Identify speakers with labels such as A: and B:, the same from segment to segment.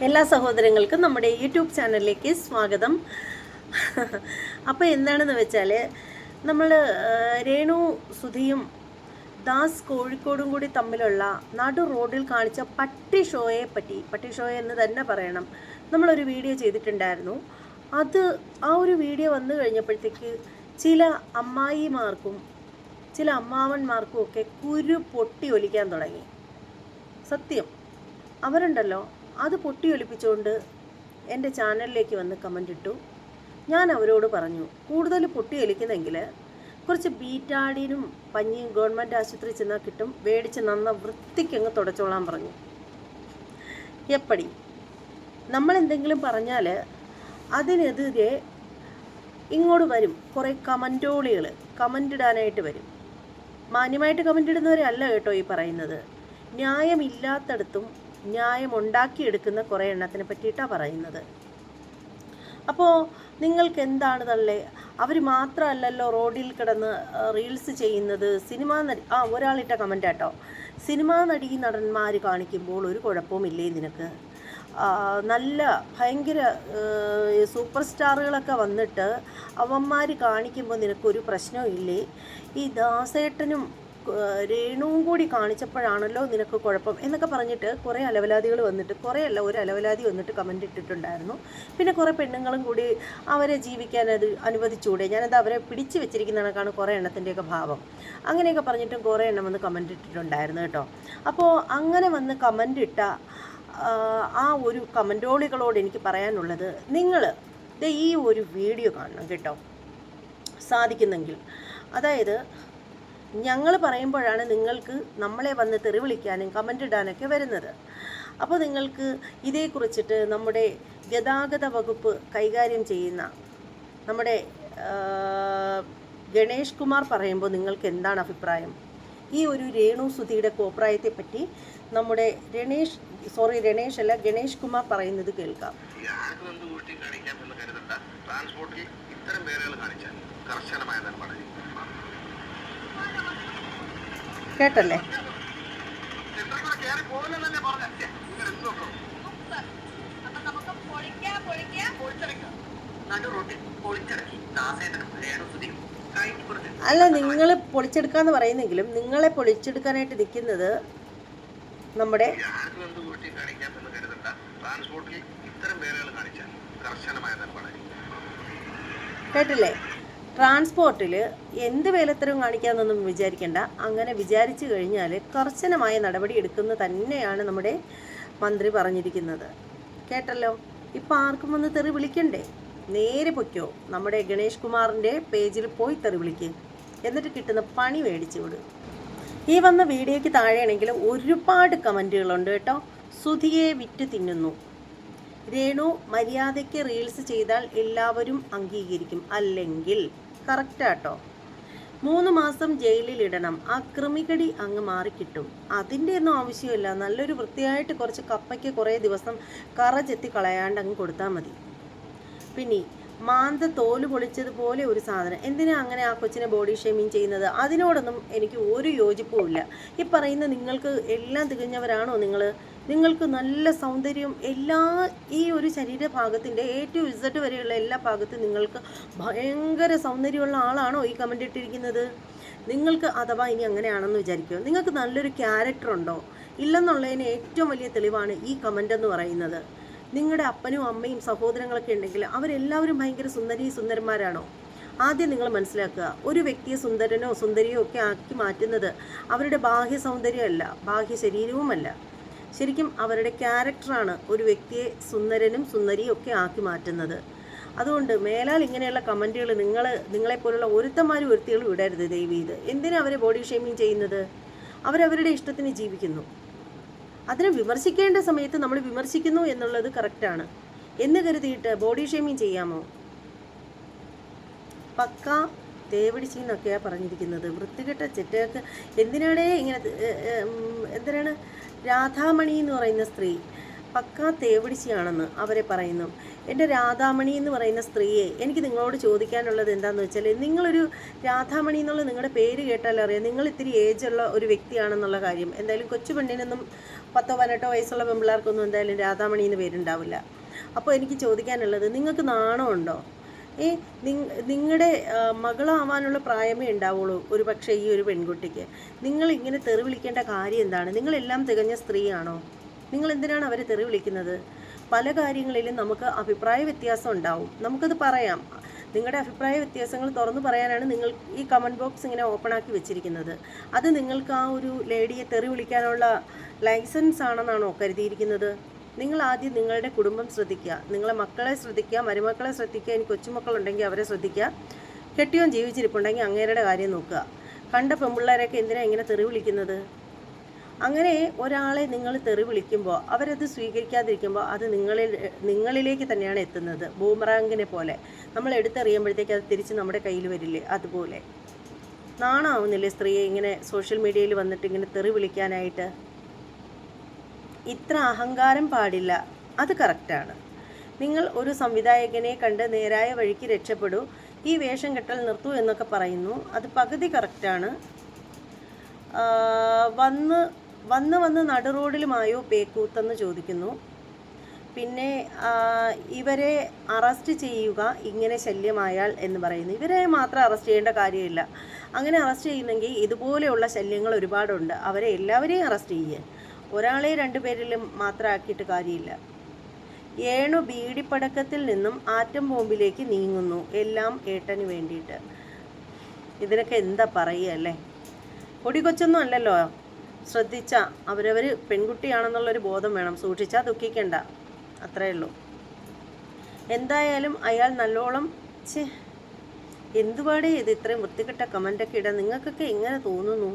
A: എല്ലാ സഹോദരങ്ങൾക്കും നമ്മുടെ യൂട്യൂബ് ചാനലിലേക്ക് സ്വാഗതം. അപ്പോൾ എന്താണെന്ന് വെച്ചാൽ നമ്മൾ രേണു സുധിയും ദാസ് കോഴിക്കോടും കൂടി തമ്മിലുള്ള നാട്ടു റോഡിൽ കാണിച്ച പട്ടി ഷോയെ പറ്റി പട്ടി ഷോ എന്ന് തന്നെ പറയണം. നമ്മളൊരു വീഡിയോ ചെയ്തിട്ടുണ്ടായിരുന്നു. അത് ആ ഒരു വീഡിയോ വന്നു കഴിഞ്ഞപ്പോഴത്തേക്ക് ചില അമ്മായിമാർക്കും ചില അമ്മാവന്മാർക്കും ഒക്കെ കുരു പൊട്ടി ഒലിക്കാൻ തുടങ്ങി. സത്യം. അവരുണ്ടല്ലോ? അത് പൊട്ടിയൊലിപ്പിച്ചുകൊണ്ട് എന്റെ ചാനലിലേക്ക് വന്ന് കമന്റ് ഇട്ടു ഞാൻ അവരോട് പറഞ്ഞു കൂടുതൽ പൊട്ടിയൊലിക്കുന്നെങ്കിൽ കുറച്ച് ബീറ്റാഡിനും പഞ്ഞിയും ഗവൺമെന്റ് ആശുപത്രി ചെന്നാൽ കിട്ടും. മേടിച്ച് നന്ന വൃത്തിക്കങ്ങ് തുടച്ചോളാൻ പറഞ്ഞു. എപ്പടി? നമ്മൾ എന്തെങ്കിലും പറഞ്ഞാൽ അതിനെതിരെ ഇങ്ങോട്ട് വരും. കുറേ കമന്റോളികൾ കമന്റ് ഇടാനായിട്ട് വരും. മാന്യമായിട്ട് കമന്റ് ഇടുന്നവരല്ല കേട്ടോ ഈ പറയുന്നത്. ന്യായമില്ലാത്തടത്തും ന്യായം ഉണ്ടാക്കിയെടുക്കുന്ന കുറേ എണ്ണത്തിനെ പറ്റിയിട്ടാണ് പറയുന്നത്. അപ്പോൾ നിങ്ങൾക്ക് എന്താണ് തള്ളേ? അവർ മാത്രമല്ലല്ലോ റോഡിൽ കിടന്ന് റീൽസ് ചെയ്യുന്നത്. സിനിമാ നടി ആ ഒരാളിട്ട കമന്റ് കേട്ടോ സിനിമാ നടി നടന്മാർ കാണിക്കുമ്പോൾ ഒരു കുഴപ്പവുമില്ലേ നിനക്ക്? നല്ല ഭയങ്കര സൂപ്പർ സ്റ്റാറുകളൊക്കെ വന്നിട്ട് അവന്മാർ കാണിക്കുമ്പോൾ നിനക്കൊരു പ്രശ്നവും ഇല്ലേ ഈ ദാസേട്ടനും രേണുവും കൂടി കാണിച്ചപ്പോഴാണല്ലോ നിനക്ക് കുഴപ്പം എന്നൊക്കെ പറഞ്ഞിട്ട് കുറേ അലവലാദികൾ വന്നിട്ട് കുറേ അല്ല ഒരു അലവലാതി വന്നിട്ട് കമന്റ് ഇട്ടിട്ടുണ്ടായിരുന്നു. പിന്നെ കുറേ പെണ്ണുങ്ങളും കൂടി അവരെ ജീവിക്കാൻ അത് അനുവദിച്ചുകൂടെ ഞാനത് അവരെ പിടിച്ചു വെച്ചിരിക്കുന്ന കണക്കാണ് കുറേ എണ്ണത്തിന്റെയൊക്കെ ഭാവം. അങ്ങനെയൊക്കെ പറഞ്ഞിട്ടും കുറേ എണ്ണം വന്ന് കമന്റ് ഇട്ടിട്ടുണ്ടായിരുന്നു കേട്ടോ. അപ്പോൾ അങ്ങനെ വന്ന് കമന്റ് ഇട്ട ആ, ഒരു കമന്റോളികളോട് എനിക്ക് പറയാനുള്ളത് നിങ്ങൾ ഈ ഒരു വീഡിയോ കാണണം കേട്ടോ. സാധിക്കുന്നെങ്കിൽ. അതായത് ഞങ്ങൾ പറയുമ്പോഴാണ് നിങ്ങൾക്ക് നമ്മളെ വന്ന് തെറി വിളിക്കാനും കമന്റ് ഇടാനൊക്കെ വരുന്നത്. അപ്പോൾ നിങ്ങൾക്ക് ഇതേക്കുറിച്ചിട്ട് നമ്മുടെ ഗതാഗത വകുപ്പ് കൈകാര്യം ചെയ്യുന്ന നമ്മുടെ ഗണേഷ് കുമാർ പറയുമ്പോൾ നിങ്ങൾക്ക് എന്താണ് അഭിപ്രായം? ഈ ഒരു രേണു സുധിയുടെ കോപ്രായത്തെ പറ്റി നമ്മുടെ രണേഷ് സോറി രണേഷ് അല്ല ഗണേഷ് കുമാർ പറയുന്നത് കേൾക്കാം.
B: ഇത്തരം കാണിച്ചാൽ നിലപാട്
A: കേട്ടല്ലേ
B: കയറി പോകില്ലെന്ന് തന്നെ പറഞ്ഞ നിങ്ങൾ എന്ത് നോക്കണം നടു റോട്ടിൽ പൊളിച്ചിറക്കി ദാസേന്ദ്രനും രേണുസുതിയും കൈക്ക് പുറത്ത്
A: അല്ല നിങ്ങൾ പൊളിച്ചെടുക്കാന്ന് പറയുന്നെങ്കിലും നിങ്ങളെ പൊളിച്ചെടുക്കാനായിട്ട് നിൽക്കുന്നത് നമ്മുടെ കേട്ടില്ലേ? ട്രാൻസ്പോർട്ടിൽ എന്ത് വേലത്തരവും കാണിക്കാമെന്നൊന്നും വിചാരിക്കേണ്ട. അങ്ങനെ വിചാരിച്ചു കഴിഞ്ഞാൽ കർശനമായ നടപടി എടുക്കുന്നത് തന്നെയാണ് നമ്മുടെ മന്ത്രി പറഞ്ഞിരിക്കുന്നത്. കേട്ടല്ലോ? ഇപ്പം ആർക്കും വന്ന് തെറി വിളിക്കണ്ടേ? നേരെ പൊയ്ക്കോ. നമ്മുടെ ഗണേഷ് കുമാറിന്റെ പേജിൽ പോയി തെറി വിളിക്കുക എന്നിട്ട് കിട്ടുന്ന പണി മേടിച്ചു വിടും. ഈ വന്ന വീഡിയോയ്ക്ക് താഴെയാണെങ്കിൽ ഒരുപാട് കമന്റുകളുണ്ട് കേട്ടോ. സുധിയെ വിറ്റ് തിന്നുന്നു. രേണു മര്യാദയ്ക്ക് റീൽസ് ചെയ്താൽ എല്ലാവരും അംഗീകരിക്കും. അല്ലെങ്കിൽ കറക്റ്റാട്ടോ. മൂന്ന് മാസം ജയിലിൽ ഇടണം ആ കൃമികടി അങ്ങ് മാറിക്കിട്ടും. അതിന്റെ ഒന്നും ആവശ്യമില്ല. നല്ലൊരു വൃത്തിയായിട്ട് കുറച്ച് കപ്പയ്ക്ക് കുറേ ദിവസം കറ ചെത്തി കളയാണ്ട് അങ്ങ് കൊടുത്താൽ മതി. പിന്നെ മാന്ത തോൽ പൊളിച്ചതുപോലെ ഒരു സാധനം. എന്തിനാ അങ്ങനെ ആ കൊച്ചിനെ ബോഡി ഷേമിങ് ചെയ്യുന്നത്? അതിനോടൊന്നും എനിക്ക് ഒരു യോജിപ്പും ഇല്ല. ഈ പറയുന്ന നിങ്ങൾക്ക് എല്ലാം തികഞ്ഞവരാണോ നിങ്ങൾ നിങ്ങൾക്ക് നല്ല സൗന്ദര്യം എല്ലാ ഈ ഒരു ശരീരഭാഗത്തിന്റെ എ ടു ഇസഡ് വരെയുള്ള എല്ലാ ഭാഗത്തും നിങ്ങൾക്ക് ഭയങ്കര സൗന്ദര്യമുള്ള ആളാണോ ഈ കമന്റ് ഇട്ടിരിക്കുന്നത്? നിങ്ങൾക്ക് അഥവാ ഇനി അങ്ങനെയാണെന്ന് വിചാരിക്കുമോ നിങ്ങൾക്ക് നല്ലൊരു ക്യാരക്ടർ ഉണ്ടോ? ഇല്ലെന്നുള്ളതിന് ഏറ്റവും വലിയ തെളിവാണ് ഈ കമന്റ് എന്ന് പറയുന്നത്. നിങ്ങളുടെ അപ്പനും അമ്മയും സഹോദരങ്ങളൊക്കെ ഉണ്ടെങ്കിൽ അവരെല്ലാവരും ഭയങ്കര സുന്ദരി സുന്ദരന്മാരാണോ? ആദ്യം നിങ്ങൾ മനസ്സിലാക്കുക ഒരു വ്യക്തിയെ സുന്ദരനോ സുന്ദരിയോ ഒക്കെ ആക്കി മാറ്റുന്നത് അവരുടെ ബാഹ്യ സൗന്ദര്യമല്ല ബാഹ്യ ശരീരവുമല്ല. ശരിക്കും അവരുടെ ക്യാരക്ടറാണ് ഒരു വ്യക്തിയെ സുന്ദരനും സുന്ദരിയും ഒക്കെ ആക്കി മാറ്റുന്നത്. അതുകൊണ്ട് മേലാൽ ഇങ്ങനെയുള്ള കമന്റുകൾ നിങ്ങൾ നിങ്ങളെപ്പോലുള്ള ഒരുത്തന്മാരും ഒരുത്തികളും ഇടരുത് ദൈവീത് എന്തിനാണ് എന്തിനാ അവരെ ബോഡി ഷേമിങ് ചെയ്യുന്നത്? അവരവരുടെ ഇഷ്ടത്തിന് ജീവിക്കുന്നു. അതിനെ വിമർശിക്കേണ്ട സമയത്ത് നമ്മൾ വിമർശിക്കുന്നു എന്നുള്ളത് കറക്റ്റാണ് എന്ന് കരുതിയിട്ട് ബോഡി ഷേമിങ് ചെയ്യാമോ? പക്ക തേവടിച്ചി എന്നൊക്കെയാണ് പറഞ്ഞിരിക്കുന്നത്. വൃത്തികെട്ട ചെറ്റേക്ക് എന്തിനാണേ ഇങ്ങനെ എന്തിനാണ്? രാധാമണി എന്ന് പറയുന്ന സ്ത്രീ പക്ക തേവിടിച്ചിയാണെന്ന് അവരെ പറയുന്നു. എന്റെ രാധാമണി എന്ന് പറയുന്ന സ്ത്രീയെ എനിക്ക് നിങ്ങളോട് ചോദിക്കാനുള്ളത് എന്താണെന്ന് വെച്ചാൽ നിങ്ങളൊരു രാധാമണി എന്നുള്ള നിങ്ങളുടെ പേര് കേട്ടാൽ അറിയാം. നിങ്ങൾ ഇത്തിരി ഏജുള്ള ഒരു വ്യക്തിയാണെന്നുള്ള കാര്യം. എന്തായാലും കൊച്ചു പെണ്ണിനൊന്നും പത്തോ പതിനെട്ടോ വയസ്സുള്ള പെമ്പിള്ളേർക്കൊന്നും എന്തായാലും രാധാമണി എന്ന് പേരുണ്ടാവില്ല. അപ്പോൾ എനിക്ക് ചോദിക്കാനുള്ളത് നിങ്ങൾക്ക് നാണമുണ്ടോ ഏ നിങ്ങളുടെ മകളാവാനുള്ള പ്രായമേ ഉണ്ടാവുള്ളൂ ഒരു പക്ഷേ ഈ ഒരു പെൺകുട്ടിക്ക്. നിങ്ങൾ ഇങ്ങനെ തെറി വിളിക്കേണ്ട കാര്യം എന്താണ്? നിങ്ങളെല്ലാം തികഞ്ഞ സ്ത്രീയാണോ? നിങ്ങൾ എന്തിനാണ് അവരെ തെറി വിളിക്കുന്നത്? പല കാര്യങ്ങളിലും നമുക്ക് അഭിപ്രായ വ്യത്യാസം ഉണ്ടാവും. നമുക്കത് പറയാം. നിങ്ങളുടെ അഭിപ്രായ വ്യത്യാസങ്ങൾ തുറന്നു പറയാനാണ് നിങ്ങൾ ഈ കമന്റ് ബോക്സ് ഇങ്ങനെ ഓപ്പൺ ആക്കി വെച്ചിരിക്കുന്നത്. അത് നിങ്ങൾക്ക് ആ ഒരു ലേഡിയെ തെറി വിളിക്കാനുള്ള ലൈസൻസ് ആണെന്നാണോ കരുതിയിരിക്കുന്നത്? നിങ്ങൾ ആദ്യം നിങ്ങളുടെ കുടുംബം ശ്രദ്ധിക്കുക. നിങ്ങളെ മക്കളെ ശ്രദ്ധിക്കുക. മരുമക്കളെ ശ്രദ്ധിക്കുക. ഇനി കൊച്ചുമക്കളുണ്ടെങ്കിൽ അവരെ ശ്രദ്ധിക്കുക. കെട്ടിയോൻ ജീവിച്ചിരിപ്പുണ്ടെങ്കിൽ അങ്ങേരുടെ കാര്യം നോക്കുക. കണ്ട പെൺപിള്ളേരൊക്കെ എന്തിനാണ് ഇങ്ങനെ തെറി വിളിക്കുന്നത്? അങ്ങനെ ഒരാളെ നിങ്ങൾ തെറി വിളിക്കുമ്പോൾ അവരത് സ്വീകരിക്കാതിരിക്കുമ്പോൾ അത് നിങ്ങളിൽ നിങ്ങളിലേക്ക് തന്നെയാണ് എത്തുന്നത് ബൂമറാങ്കിനെ പോലെ. നമ്മൾ എടുത്തെറിയുമ്പോഴത്തേക്ക് അത് തിരിച്ച് നമ്മുടെ കയ്യിൽ വരില്ലേ അതുപോലെ. നാണാവുന്നില്ലേ സ്ത്രീയെ ഇങ്ങനെ സോഷ്യൽ മീഡിയയിൽ വന്നിട്ട് ഇങ്ങനെ തെറി വിളിക്കാനായിട്ട്? ഇത്ര അഹങ്കാരം പാടില്ല. അത് കറക്റ്റാണ് നിങ്ങൾ ഒരു സംവിധായകനെ കണ്ട് നേരായ വഴിക്ക് രക്ഷപ്പെടൂ ഈ വേഷം കെട്ടൽ നിർത്തൂ എന്നൊക്കെ പറയുന്നു. അത് പകുതി കറക്റ്റാണ് വന്ന് വന്ന് വന്ന് നടുറോഡിലുമായോ പേക്കൂത്തെന്ന് ചോദിക്കുന്നു. പിന്നെ ഇവരെ അറസ്റ്റ് ചെയ്യുക ഇങ്ങനെ ശല്യമായാൽ എന്ന് പറയുന്നു. ഇവരെ മാത്രം അറസ്റ്റ് ചെയ്യേണ്ട കാര്യമില്ല. അങ്ങനെ അറസ്റ്റ് ചെയ്യുന്നെങ്കിൽ ഇതുപോലെയുള്ള ശല്യങ്ങൾ ഒരുപാടുണ്ട്. അവരെ എല്ലാവരെയും അറസ്റ്റ് ചെയ്യുക ഒരാളെ രണ്ടുപേരിലും മാത്രമാക്കിയിട്ട് കാര്യമില്ല. ഏണു ബീഡിപ്പടക്കത്തിൽ നിന്നും ആറ്റം ബോംബിലേക്ക് നീങ്ങുന്നു. എല്ലാം ഏട്ടന് വേണ്ടിയിട്ട്. ഇതിനൊക്കെ എന്താ പറയുക അല്ലേ? പൊടികൊച്ചൊന്നും അല്ലല്ലോ. ശ്രദ്ധിച്ച അവരവർ പെൺകുട്ടിയാണെന്നുള്ളൊരു ബോധം വേണം. സൂക്ഷിച്ചാൽ ദുഃഖിക്കണ്ട. അത്രേ ഉള്ളൂ. എന്തായാലും അയാൾ നല്ലോണം ചേ എന്തുപാടേ ഇത്? ഇത്രയും വൃത്തികെട്ട കമന്റൊക്കെ ഇടാൻ നിങ്ങൾക്കൊക്കെ എങ്ങനെ തോന്നുന്നു?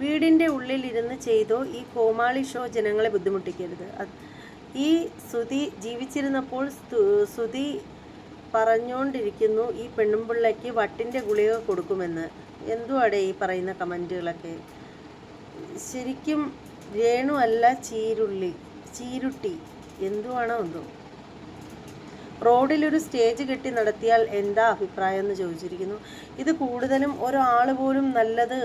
A: വീടിന്റെ ഉള്ളിലിരുന്ന് ചെയ്തോ ഈ കോമാളി ഷോ ജനങ്ങളെ ബുദ്ധിമുട്ടിക്കരുത്. ഈ സുതി ജീവിച്ചിരുന്നപ്പോൾ സുതി പറഞ്ഞുകൊണ്ടിരിക്കുന്നു ഈ പെണ്ണുമ്പിള്ളയ്ക്ക് വട്ടിന്റെ ഗുളിക കൊടുക്കുമെന്ന്. എന്തുവാടേ ഈ പറയുന്ന കമന്റുകളൊക്കെ ശരിക്കും രേണു അല്ല ചീരുള്ളി ചീരുട്ടി. എന്തുവാണോ എന്തോ. റോഡിലൊരു സ്റ്റേജ് കെട്ടി നടത്തിയാൽ എന്താ അഭിപ്രായം എന്ന് ചോദിച്ചിരിക്കുന്നു. ഇത് കൂടുതലും ഒരാൾ പോലും നല്ലത്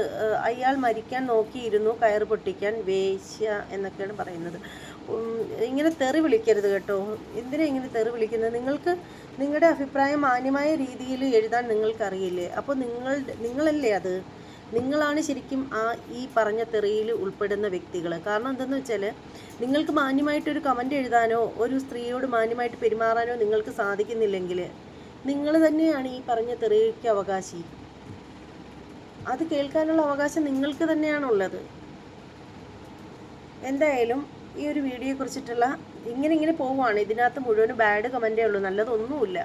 A: അയാൾ മരിക്കാൻ നോക്കിയിരുന്നു കയർ പൊട്ടിക്കാൻ വേശ്യ എന്നൊക്കെയാണ് പറയുന്നത്. ഇങ്ങനെ തെറി വിളിക്കരുത് കേട്ടോ. എന്തിനാ ഇങ്ങനെ തെറി വിളിക്കുന്നത്? നിങ്ങൾക്ക് നിങ്ങളുടെ അഭിപ്രായം മാന്യമായ രീതിയിൽ എഴുതാൻ നിങ്ങൾക്കറിയില്ലേ? അപ്പോൾ നിങ്ങൾ നിങ്ങളല്ലേ അത്? നിങ്ങളാണ് ശരിക്കും ആ ഈ പറഞ്ഞ തെറിയിൽ ഉൾപ്പെടുന്ന വ്യക്തികൾ. കാരണം എന്തെന്ന് വെച്ചാൽ നിങ്ങൾക്ക് മാന്യമായിട്ടൊരു കമന്റ് എഴുതാനോ ഒരു സ്ത്രീയോട് മാന്യമായിട്ട് പെരുമാറാനോ നിങ്ങൾക്ക് സാധിക്കുന്നില്ലെങ്കിൽ നിങ്ങൾ തന്നെയാണ് ഈ പറഞ്ഞ തെറിക്ക് അവകാശി. അത് കേൾക്കാനുള്ള അവകാശം നിങ്ങൾക്ക് തന്നെയാണുള്ളത്. എന്തായാലും ഈ ഒരു വീഡിയോയെ കുറിച്ചിട്ടുള്ള ഇങ്ങനെ ഇങ്ങനെ പോവുകയാണ്. ഇതിനകത്ത് മുഴുവൻ ബാഡ് കമന്റേ ഉള്ളൂ. നല്ലതൊന്നുമില്ല.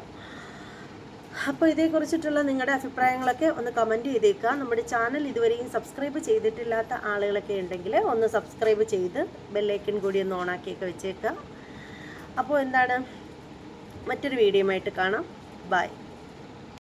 A: അപ്പോൾ ഇതേക്കുറിച്ചിട്ടുള്ള നിങ്ങളുടെ അഭിപ്രായങ്ങളൊക്കെ ഒന്ന് കമന്റ് ചെയ്തേക്കുക. നമ്മുടെ ചാനൽ ഇതുവരെയും സബ്സ്ക്രൈബ് ചെയ്തിട്ടില്ലാത്ത ആളുകളൊക്കെ ഉണ്ടെങ്കിൽ ഒന്ന് സബ്സ്ക്രൈബ് ചെയ്ത് ബെല്ലൈക്കൺ കൂടി ഒന്ന് ഓണാക്കിയൊക്കെ വെച്ചേക്കുക. അപ്പോൾ എന്താണ്? മറ്റൊരു വീഡിയോ ആയിട്ട് കാണാം. ബൈ